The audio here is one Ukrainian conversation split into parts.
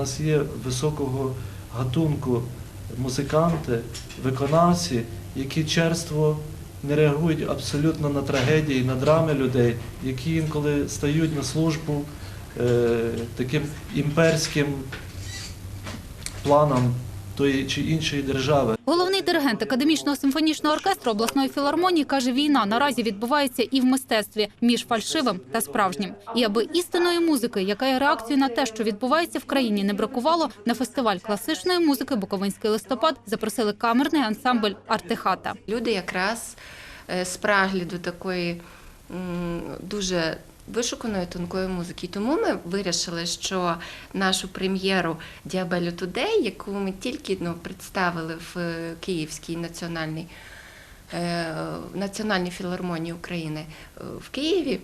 нас є високого гатунку музиканти, виконавці, які черство не реагують абсолютно на трагедії, на драми людей, які інколи стають на службу е, таким імперським планам тої чи іншої держави. Головний диригент академічного симфонічного оркестру обласної філармонії каже, війна наразі відбувається і в мистецтві між фальшивим та справжнім. І аби істинної музики, яка є реакцією на те, що відбувається в країні, не бракувало, на фестиваль класичної музики Буковинський листопад запросили камерний ансамбль Артехата. Люди якраз е, спраглі до такої дуже вишуканої тонкої музики. І тому ми вирішили, що нашу прем'єру Діабелю Тудей, яку ми тільки ну, представили в е, Київській національній, е, Національній філармонії України е, в Києві,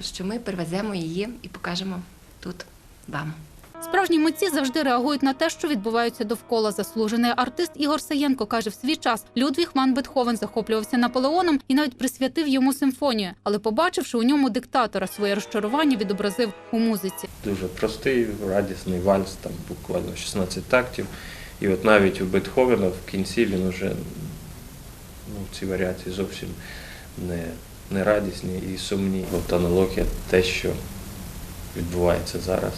що ми привеземо її і покажемо тут вам. Справжні митці завжди реагують на те, що відбувається довкола. Заслужений артист Ігор Саєнко каже, в свій час Людвіг Ван Бетховен захоплювався Наполеоном і навіть присвятив йому симфонію. Але побачивши у ньому диктатора, своє розчарування відобразив у музиці. Дуже простий, радісний вальс, там буквально 16 тактів. І от навіть у Бетховена в кінці він уже ну, ці варіації зовсім не, не радісні і сумні. От аналогія те, що відбувається зараз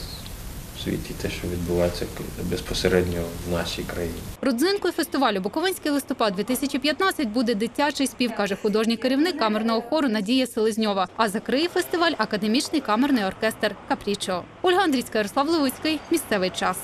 світі, те, що відбувається безпосередньо в нашій країні. Родзинкою фестивалю Буковинський листопад 2015 буде дитячий спів, каже художній керівник камерного хору Надія Селезньова. А закриє фестиваль академічний камерний оркестр Капрічо. Ольга Андрійська, Ярослав Левицький. Місцевий час.